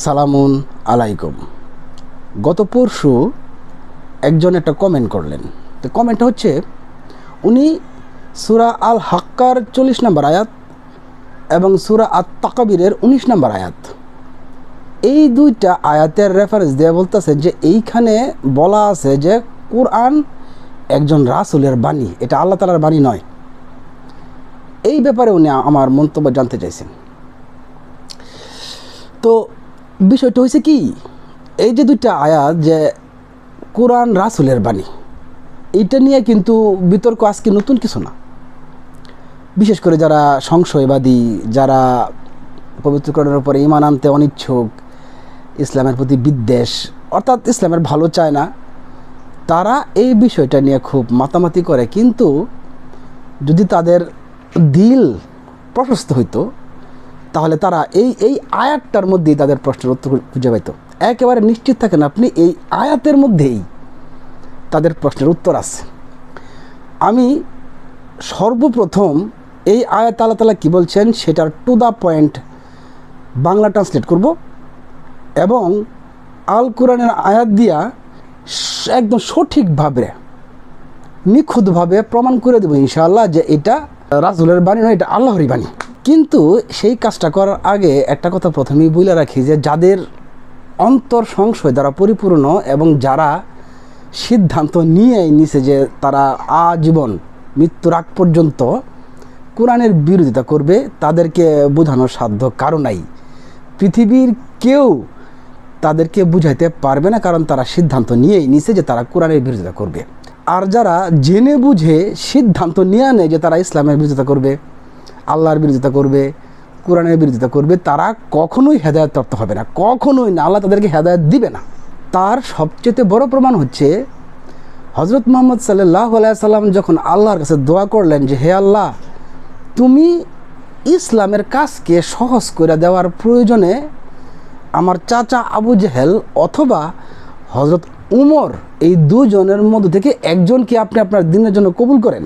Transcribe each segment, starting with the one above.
সালামুন আলাইকুম। গত পরশু একজন একটা কমেন্ট করলেন। তো কমেন্টটা হচ্ছে, উনি সুরা আল হাক্কার চল্লিশ নম্বর আয়াত এবং সুরা আত তাকাবিরের উনিশ নম্বর আয়াত। এই দুইটা আয়াতের রেফারেন্স দিয়ে বলতেছে যে এইখানে বলা আছে যে কোরআন একজন রাসুলের বাণী, এটা আল্লাহ তালার বাণী নয়। এই ব্যাপারে উনি আমার মন্তব্য জানতে চাইছেন। তো বিষয়টা হয়েছে কি, এই যে দুইটা আয়াত যে কোরআন রাসুলের বাণী, এইটা নিয়ে কিন্তু বিতর্ক আজকে নতুন কিছু না। বিশেষ করে যারা সংশয়বাদী, যারা পবিত্রকরণের উপরে ইমান আনতে অনিচ্ছুক, ইসলামের প্রতি বিদ্বেষ, অর্থাৎ ইসলামের ভালো চায় না, তারা এই বিষয়টা নিয়ে খুব মাতামাতি করে। কিন্তু যদি তাদের দিল প্রশস্ত হইতো তাহলে তারা এই এই আয়াতটার মধ্যেই তাদের প্রশ্নের উত্তর খুঁজে পাইত। একেবারে নিশ্চিত থাকেন আপনি, এই আয়াতের মধ্যেই তাদের প্রশ্নের উত্তর আছে। আমি সর্বপ্রথম এই আয়াত আল্লাহ তালা কী বলছেন সেটার to the point Bangla translate করব এবং আল কোরআনের আয়াত দিয়া একদম সঠিকভাবে, নিখুঁতভাবে প্রমাণ করে দেবো ইনশাআল্লাহ যে এটা রাসুলের বাণী নয়, এটা আল্লাহরই বাণী। কিন্তু সেই কাজটা করার আগে একটা কথা প্রথমেই বলে রাখি যে যাদের অন্তর সংশয় দ্বারা পরিপূর্ণ এবং যারা সিদ্ধান্ত নিয়েই নিছে যে তারা আজীবন মৃত্যুর আগ পর্যন্ত কোরআনের বিরোধিতা করবে, তাদেরকে বোঝানোর সাধ্য কারও নাই। পৃথিবীর কেউ তাদেরকে বুঝাইতে পারবে না, কারণ তারা সিদ্ধান্ত নিয়েই নিছে যে তারা কোরআনের বিরোধিতা করবে। আর যারা জেনে বুঝে সিদ্ধান্ত নিয়ে নেয় যে তারা ইসলামের বিরোধিতা করবে আল্লাহর বিরোধিতা করবে, কোরআনের বিরোধিতা করবে, তারা কখনোই হেদায়ত প্রাপ্ত হবে না, কখনোই না। আল্লাহ তাদেরকে হেদায়ত দিবে না। তার সবচেয়ে বড় প্রমাণ হচ্ছে হজরত মোহাম্মদ সাল্লাহ সাল্লাম যখন আল্লাহর কাছে দোয়া করলেন যে, হে আল্লাহ, তুমি ইসলামের কাজকে সহজ করে দেওয়ার প্রয়োজনে আমার চাচা আবু জেহেল অথবা হজরত উমর, এই দুজনের মধ্য থেকে একজনকে আপনি আপনার দিনের জন্য কবুল করেন?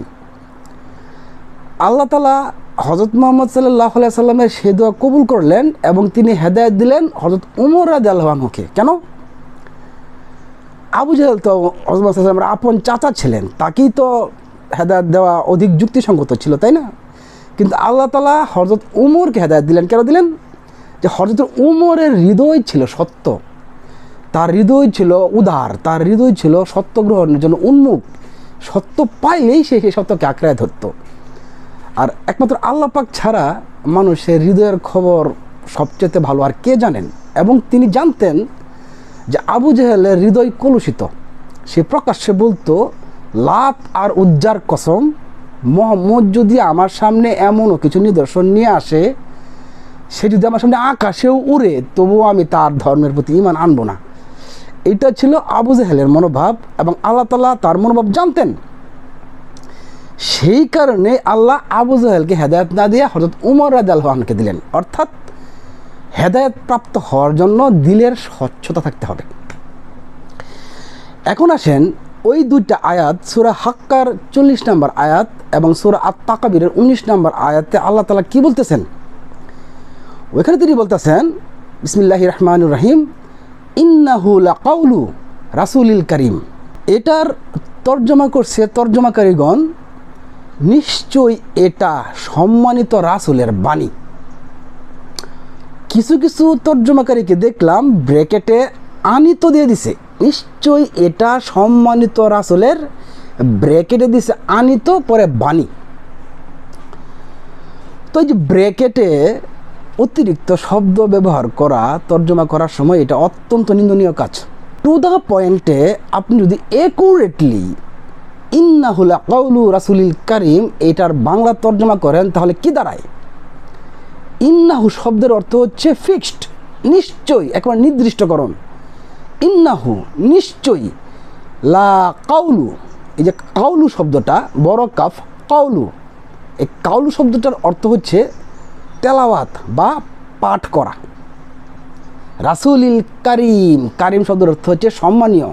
আল্লাহ তালা হজরত মোহাম্মদ সাল্লাহ সাল্লামের সে দোয়া কবুল করলেন এবং তিনি হেদায়ত দিলেন হজরত উমর রাজ আল্লাহকে কেন? আবু জাহেল তো হজরত আপন চাচা ছিলেন, তাকেই তো হেদায়ত দেওয়া অধিক যুক্তিসঙ্গত ছিল, তাই না? কিন্তু আল্লাহ তালা হজরত উমরকে হেদায়ত দিলেন, কেন দিলেন? যে হজরত উমরের হৃদয় ছিল সত্য। তার হৃদয় ছিল উদার, তার হৃদয় ছিল সত্য গ্রহণের জন্য উন্মুখ। সত্য পাইলেই সে সেই সত্যকে আঁকড়ায় ধরত। আর একমাত্র আল্লাহ পাক ছাড়া মানুষের হৃদয়ের খবর সবচেয়ে ভালো। আর কে জানেন? এবং তিনি জানতেন যে আবু জেহেলের হৃদয় কলুষিত। সে প্রকাশ্যে বলতো, লাত আর উজ্জার কসম মোহাম্মদ যদি আমার সামনে এমনও কিছু নিদর্শন নিয়ে আসে, সে যদি আমার সামনে আকাশেও উড়ে, তবুও আমি তার ধর্মের প্রতি ইমান আনব না। এটা ছিল আবু জেহেলের মনোভাব এবং আল্লাহ তালা তার মনোভাব জানতেন। সেই কারণে আল্লাহ আবু জাহেলকে হেদায়ত না দিয়ে হজরত উমর রাজ আলহানকে দিলেন। অর্থাৎ হেদায়ত প্রাপ্ত হওয়ার জন্য দিলের স্বচ্ছতা থাকতে হবে। এখন আসেন ওই দুইটা আয়াত, সুরা হাক্কার চল্লিশ নম্বর আয়াত এবং সুরা আত তাকাবিরের উনিশ নম্বর আয়াতে আল্লাহ তালা কি বলতেছেন? ওইখানে তিনি বলতেছেন, বিসমিল্লাহ রহমান রহিম, ইন্নাহু লাকাউলু রাসুলিল করিম। এটার তর্জমা করছে তর্জমাকারীগণ নিশ্চয় এটা সম্মানিত রাসুলের বাণী। কিছু কিছু তর্জমাকারীকে দেখলাম ব্রেকেটে আনিত দিয়ে দিছে। নিশ্চয়ই এটা সম্মানিত রাসুলের ব্র্যাকেটে দিছে আনিত, পরে বাণী। তো এই যে ব্র্যাকেটে অতিরিক্ত শব্দ ব্যবহার করা, তর্জমা করার সময় এটা অত্যন্ত নিন্দনীয় কাজ। টু দ্য পয়েন্টে আপনি যদি একুরেটলি ইন্নাহুলা কৌলু রাসুলিল করিম, এটার বাংলা তর্জমা করেন, তাহলে কি দাঁড়ায়? ইন্নাহু শব্দের অর্থ হচ্ছে ফিক্সড নিশ্চয়ই, একবার নির্দিষ্টকরণ। ইন্নাহু নিশ্চয়ই লা কাউলু এই যে কাউলু শব্দটা, বড় কাফ, কাউলু, এই কাউলু শব্দটার অর্থ হচ্ছে তেলাওয়াত বা পাঠ করা। রাসুলিল কারিম কারিম শব্দের অর্থ হচ্ছে সম্মানীয়।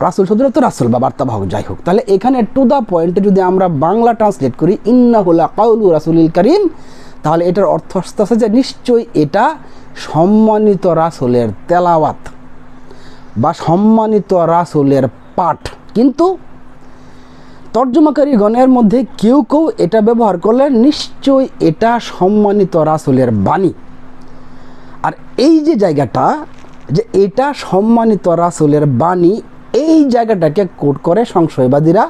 রাসুল শব্দের অর্থ রাসুল বা বার্তাবাহক যাই হোক। তাহলে এখানে টু দ্য পয়েন্টে যদি আমরা বাংলা ট্রান্সলেট করি ইন্নাহুল্লা কাউলু রাসুলিল করিম তাহলে এটার অর্থ আসতে যে নিশ্চয়ই এটা সম্মানিত রাসুলের তেলাওয়াত বা সম্মানিত রাসুলের পাঠ। কিন্তু তর্জমাকারী গণের মধ্যে কেউ কেউ এটা ব্যবহার করলে নিশ্চয়ই এটা সম্মানিত রাসুলের বাণী। আর এই যে জায়গাটা যে এটা সম্মানিত রাসুলের বাণী এই জায়গাটাকে কোট করে সংশয়বাদীরা,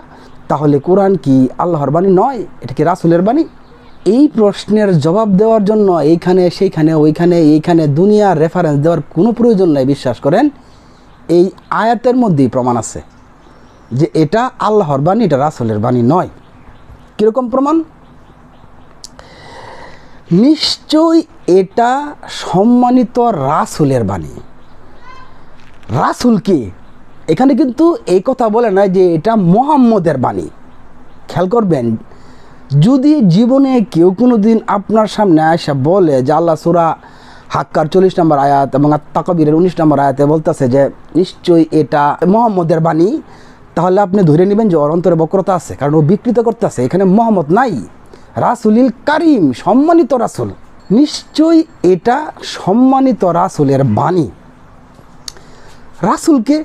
তাহলে কোরআন কি আল্লাহর বাণী নয়? এটা কি রাসুলের বাণী? এই প্রশ্নের জবাব দেওয়ার জন্য এইখানে, সেইখানে, ওইখানে, এইখানে দুনিয়ার রেফারেন্স দেওয়ার কোনো প্রয়োজন নাই, বিশ্বাস করেন। এই আয়াতের মধ্যেই প্রমাণ আছে যে এটা আল্লাহর বাণী, এটা রাসুলের বাণী নয়। কীরকম প্রমাণ? নিশ্চয়ই এটা সম্মানিত রাসুলের বাণী। রাসুল কি? এখানে কিন্তু এই কথা বলে না যে এটা মোহাম্মদের বাণী। খেয়াল করবেন, যদি জীবনে কেউ কোনো দিন আপনার সামনে আসা বলে যে আল্লাহ সুরা হাক্কার চল্লিশ নম্বর আয়াত এবং তাকবিরের উনিশ নম্বর আয়াতে বলতেছে যে, নিশ্চয়ই এটা মোহাম্মদের বাণী তাহলে আপনি ধরে নেবেন যে ওর অন্তরে বক্রতা আছে, কারণ ও বিকৃত করতেছে। এখানে মোহাম্মদ নাই, রাসুলিল কারিম, সম্মানিত রাসুল। নিশ্চয়ই এটা সম্মানিত রাসুলের বাণী। রাসুলকে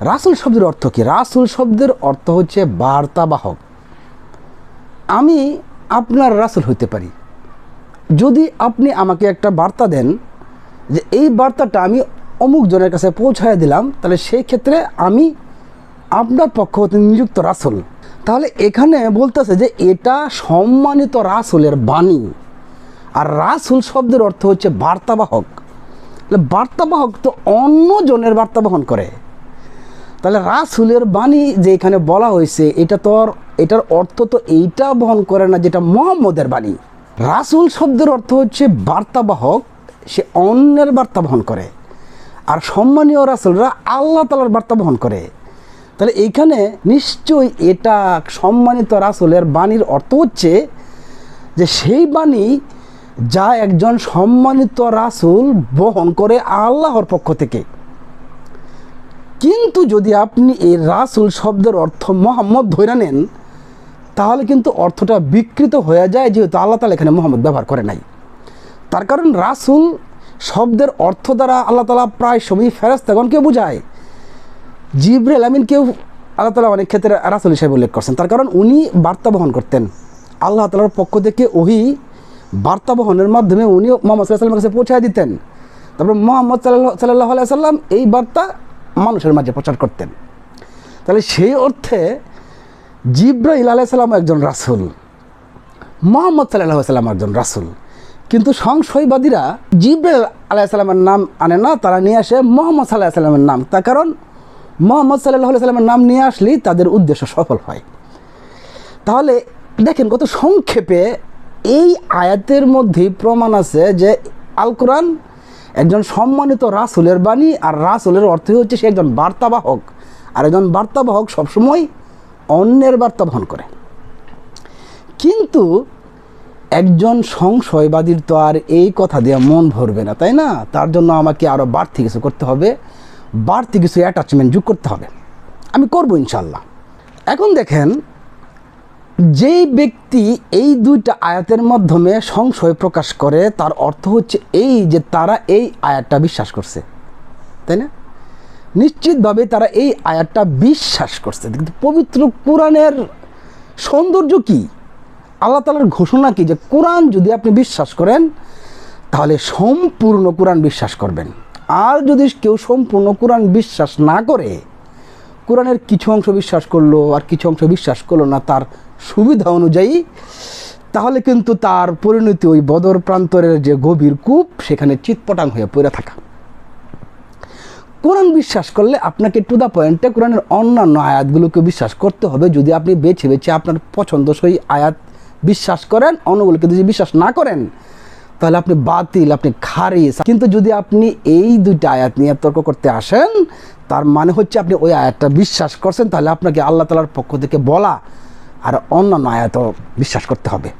রাসুল শব্দের অর্থ কি? রাসুল শব্দের অর্থ হচ্ছে বার্তাবাহক। আমি আপনার রাসুল হইতে পারি। যদি আপনি আমাকে একটা বার্তা দেন যে এই বার্তাটা আমি অমুক জনের কাছে পৌঁছায় দিলাম, তাহলে সেই ক্ষেত্রে আমি আপনার পক্ষ হতে নিযুক্ত রাসুল। তাহলে এখানে বলতেছে যে এটা সম্মানিত রাসুলের বাণী। আর রাসুল শব্দের অর্থ হচ্ছে বার্তাবাহক। বার্তাবাহক তো অন্য জনের বার্তা বহন করে। তাহলে রাসুলের বাণী যে এখানে বলা হয়েছে, এটা তো এটার অর্থ তো এইটা বহন করে না যেটা মোহাম্মদের বাণী। রাসুল শব্দের অর্থ হচ্ছে বার্তাবাহক, সে অন্যের বার্তা বহন করে। আর সম্মানীয় রাসুলরা আল্লাহ তালার বার্তা বহন করে। তাহলে এইখানে নিশ্চয়ই এটা সম্মানিত রাসুলের বাণীর অর্থ হচ্ছে যে সেই বাণী যা একজন সম্মানিত রাসুল বহন করে আল্লাহর পক্ষ থেকে। কিন্তু যদি আপনি এই রাসুল শব্দের অর্থ মোহাম্মদ ধরে নেন, তাহলে কিন্তু অর্থটা বিকৃত হয়ে যায়, যেহেতু আল্লাহ তালা এখানে মোহাম্মদ ব্যবহার করে নাই। তার কারণ রাসুল শব্দের অর্থ দ্বারা আল্লাহ তালা প্রায় সময় ফেরাস্তাগণকে বোঝায়। জিব্রেল আমিনকেও আল্লাহ তালা অনেক ক্ষেত্রে রাসুল হিসেবে উল্লেখ করছেন। তার কারণ উনি বার্তা বহন করতেন। আল্লাহ তালার পক্ষ থেকে ওহি বার্তা বহনের মাধ্যমে উনি মোহাম্মদ সাল্লাহ সাল্লামের কাছে পৌঁছায় দিতেন। তারপর মোহাম্মদ সাল্লাহ সাল্লাহ সাল্লাম এই বার্তা মানুষের মাঝে প্রচার করতেন। তাহলে সেই অর্থে জিব্রাইল আলাইসাল্লাম একজন রাসুল, মোহাম্মদ সাল্লাহ সাল্লাম একজন রাসুল। কিন্তু সংশয়বাদীরা জিব্রাইল আলাইসাল্লামের নাম আনে না, তারা নিয়ে আসে মোহাম্মদ সাল্লাহ সাল্লামের নাম। তার কারণ মোহাম্মদ সাল্লাহ সাল্লামের নাম নিয়ে আসলেই তাদের উদ্দেশ্য সফল হয়। তাহলে দেখেন কত সংক্ষেপে এই আয়াতের মধ্যেই প্রমাণ আছে যে আল কোরআন একজন সম্মানিত রাসুলের বাণী আর রাসুলের অর্থই হচ্ছে সে একজন বার্তাবাহক। আর একজন বার্তাবাহক সবসময় অন্যের বার্তা বহন করে। কিন্তু একজন সংশয়বাদীর তো আর এই কথা দিয়ে মন ভরবে না, তাই না? তার জন্য আমাকে আরও বাড়তি কিছু করতে হবে, বাড়তি কিছু অ্যাটাচমেন্ট যোগ করতে হবে। আমি করব ইনশাল্লাহ এখন দেখেন যেই ব্যক্তি এই দুইটা আয়াতের মাধ্যমে সংশয় প্রকাশ করে, তার অর্থ হচ্ছে এই যে তারা এই আয়াতটা বিশ্বাস করছে। তাই না? নিশ্চিতভাবে তারা এই আয়াতটা বিশ্বাস করছে। কিন্তু পবিত্র কোরআনের সৌন্দর্য কি? আল্লাহ তালার ঘোষণা কি যে কোরআন যদি আপনি বিশ্বাস করেন, তাহলে সম্পূর্ণ কোরআন বিশ্বাস করবেন। আর যদি কেউ সম্পূর্ণ কোরআন বিশ্বাস না করে, কোরআনের কিছু অংশ বিশ্বাস করল আর কিছু অংশ বিশ্বাস করল না, তার সুবিধা অনুযায়ী, তাহলে কিন্তু তার পরিণতি ওই বদর প্রান্তরের যে গভীর কূপ, সেখানে চিৎপটাং হয়ে পড়ে থাকা। কোরআন বিশ্বাস করলে আপনাকে টু দ্য পয়েন্টে কোরআনের অন্যান্য আয়াতগুলোকে বিশ্বাস করতে হবে। যদি আপনি বেছে বেছে আপনার পছন্দসই আয়াত বিশ্বাস করেন, অন্যগুলোকে যদি বিশ্বাস না করেন, তাহলে আপনি বাতিল, আপনি খারিজ কিন্তু যদি আপনি এই দুইটা আয়াত নিয়ে তর্ক করতে আসেন, তার মানে হচ্ছে আপনি ওই আয়াতটা বিশ্বাস করছেন, তাহলে আপনাকে আল্লাহ তালার পক্ষ থেকে বলা আর অন্যান্য আয়াতও বিশ্বাস করতে হবে।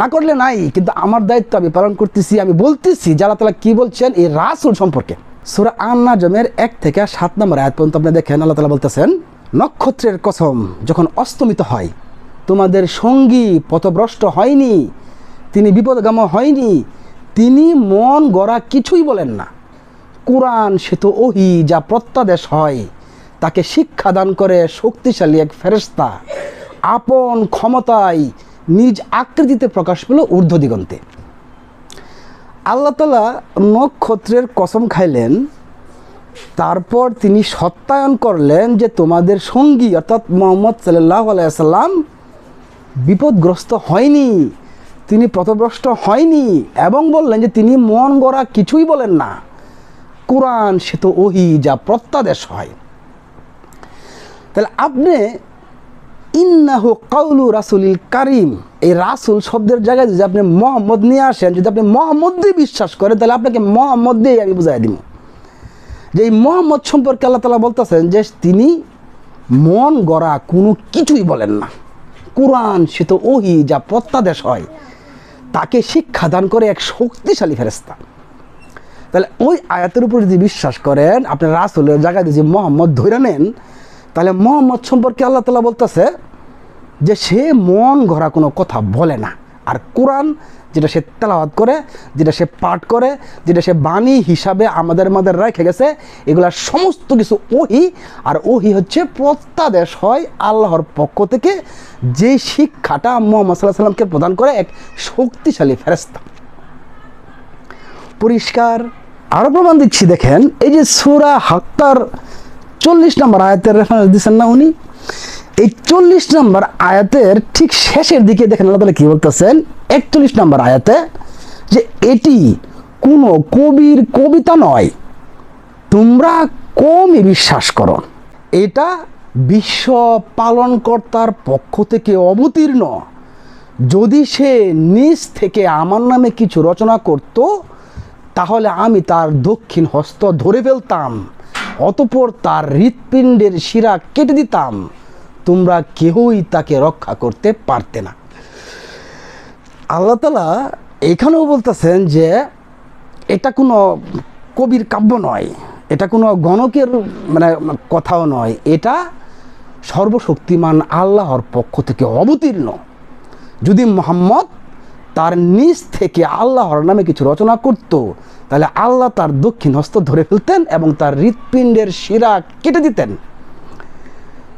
না করলে নাই, কিন্তু আমার দায়িত্ব আমি পালন করতেছি, আমি বলতেছি যে আল্লাহ তালা কী বলছেন? এই রাসুল সম্পর্কে। সুরা আন্না জমের এক থেকে সাত নম্বর আয়াত পর্যন্ত আপনি দেখেন, আল্লাহ তালা বলতেছেন, নক্ষত্রের কসম যখন অস্তমিত হয়, তোমাদের সঙ্গী পথভ্রষ্ট হয়নি, তিনি বিপদগাম হয়নি, তিনি মন গড়া কিছুই বলেন না। কোরআন সে তো ওহি যা প্রত্যাদেশ হয়, তাকে শিক্ষাদান করে শক্তিশালী এক ফেরেস্তা আপন ক্ষমতায় নিজ আকৃতিতে প্রকাশ পেল ঊর্ধ্ব দিগন্তে। আল্লাহ তালা নক্ষত্রের কসম খাইলেন, তারপর তিনি সত্যায়ন করলেন যে তোমাদের সঙ্গী, অর্থাৎ মোহাম্মদ সাল্লাহ আলাইসাল্লাম বিপদগ্রস্ত হয়নি, তিনি পথভ্রষ্ট হয়নি, এবং বললেন যে তিনি মন গড়া কিছুই বলেন না। কোরআন সে তো ওহি যা প্রত্যাদেশ হয়। তাহলে আপনি ইন্নাহু কাউলু রাসুলিল কারিম। এই রাসুল শব্দের জায়গায় যদি আপনি মোহাম্মদ নিয়ে আসেন, যদি আপনি মোহাম্মদ দিয়ে বিশ্বাস করেন, তাহলে আপনাকে মোহাম্মদ দিয়েই আমি বুঝাই দিব। যে এই মোহাম্মদ সম্পর্কে আল্লাহ তালা বলতেছেন যে তিনি মন গড়া কোনো কিছুই বলেন না। কোরআন সে তো ওহি যা প্রত্যাদেশ হয়, তাকে শিক্ষাদান করে এক শক্তিশালী ফেরেস্তা তাহলে ওই আয়াতের উপর যদি বিশ্বাস করেন, আপনি রাসুলের জায়গায় যদি মোহাম্মদ ধরে নেন, তাহলে মোহাম্মদ সম্পর্কে আল্লাহ তালা বলতেছে যে সে মন গড়া কোনো কথা বলে না। আর কোরআন যেটা সে তেলাওয়াত করে, যেটা সে পাঠ করে, যেটা সে বাণী হিসাবে আমাদের মধ্যে রেখে গেছে, এগুলা সমস্ত কিছু ওহি। আর ওহি হচ্ছে প্রত্যাদেশ হয় আল্লাহর পক্ষ থেকে যে শিক্ষাটা মোহাম্মদ সাল্লাহ সাল্লামকে প্রদান করে এক শক্তিশালী ফেরেস্তা পরিষ্কার। আরও প্রমাণ দিচ্ছি, দেখেন, এই যে সুরা হাক্তার চল্লিশ নম্বর আয়াতের রেফারেন্স দিচ্ছেন না উনি? এই চল্লিশ নম্বর আয়াতের ঠিক শেষের দিকে দেখেন আল্লাহ তালা কি বলতেছেন? একচল্লিশ নম্বর আয়াতে যে এটি কোনো কবির কবিতা নয়, তোমরা কমই বিশ্বাস করো। এটা বিশ্ব পালনকর্তার পক্ষ থেকে অবতীর্ণ। যদি সে নিজ থেকে আমার নামে কিছু রচনা করত, তাহলে আমি তার দক্ষিণ হস্ত ধরে ফেলতাম, অতপর তার হৃৎপিণ্ডের শিরা কেটে দিতাম। তোমরা কেউই তাকে রক্ষা করতে পারতে না। আল্লাহ তালা এখানেও বলতেছেন যে, এটা কোনো কবির কাব্য নয়, এটা কোনো গণকের মানে কথাও নয়, এটা সর্বশক্তিমান আল্লাহর পক্ষ থেকে অবতীর্ণ। যদি মোহাম্মদ তার নিজ থেকে আল্লাহর নামে কিছু রচনা করত, তাহলে আল্লাহ তার দক্ষিণ হস্ত ধরে ফেলতেন এবং তার হৃৎপিণ্ডের শিরা কেটে দিতেন।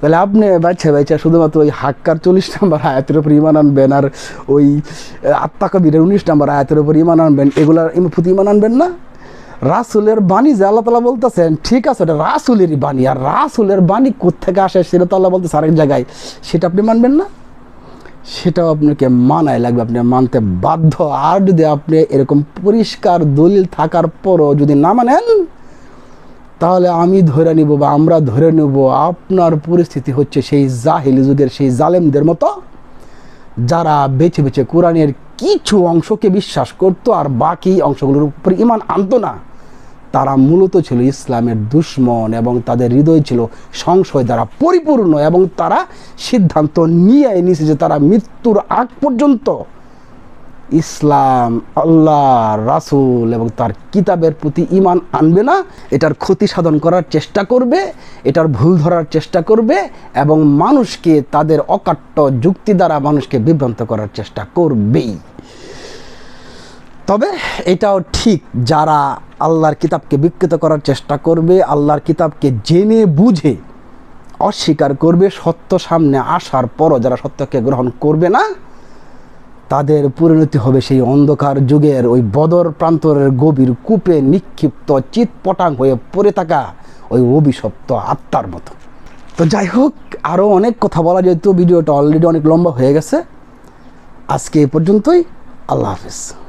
তাহলে আপনি বাচ্চা বাচ্চা শুধুমাত্র ওই হাক্কার চল্লিশ নম্বর আয়াতের উপর ইমান আনবেন আর ওই আত্মা কবিরের উনিশ নম্বর আয়াতের উপর ইমান আনবেন, এগুলার প্রতি ইমান আনবেন না? রাসুলের বাণী যে আল্লাহ তালা বলতেছেন, ঠিক আছে, ওটা রাসুলেরই বাণী, আর রাসুলের বাণী কোথেকে আসে সেটা তো আল্লাহ বলতেছে আরেক জায়গায়। সেটা আপনি মানবেন না? সেটাও আপনাকে মানায় লাগবে, আপনি মানতে বাধ্য। আর যদি আপনি এরকম পরিষ্কার দলিল থাকার পরও যদি না মানেন তাহলে আমি ধরে নিব বা আমরা ধরে নেব আপনার পরিস্থিতি হচ্ছে সেই জাহিলি যুগের সেই জালেমদের মতো, যারা বেছে বেছে কোরআনের কিছু অংশকে বিশ্বাস করত আর বাকি অংশগুলোর উপর ইমান আনতো না। তারা মূলত ছিল ইসলামের দুশ্মন এবং তাদের হৃদয় ছিল সংশয় দ্বারা পরিপূর্ণ এবং তারা সিদ্ধান্ত নিয়ে নিয়েছে যে তারা মৃত্যুর আগ পর্যন্ত ইসলাম, আল্লাহ, রাসুল এবং তার কিতাবের প্রতি ইমান আনবে না। এটার ক্ষতি সাধন করার চেষ্টা করবে, এটার ভুল ধরার চেষ্টা করবে এবং মানুষকে তাদের অকাট্য যুক্তি দ্বারা মানুষকে বিভ্রান্ত করার চেষ্টা করবেই। তবে এটাও ঠিক যারা আল্লাহর কিতাবকে বিকৃত করার চেষ্টা করবে, আল্লাহর কিতাবকে জেনে বুঝে অস্বীকার করবে, সত্য সামনে আসার পরও যারা সত্যকে গ্রহণ করবে না তাদের পরিণতি হবে সেই অন্ধকার যুগের ওই বদর প্রান্তরের গভীর কূপে নিক্ষিপ্ত চিৎপটাং হয়ে পড়ে থাকা ওই অভিশপ্ত আত্মার মতো। তো যাই হোক আরও অনেক কথা বলা যেহেতু ভিডিওটা অলরেডি অনেক লম্বা হয়ে গেছে। আজকে এ পর্যন্তই, আল্লাহ হাফিজ।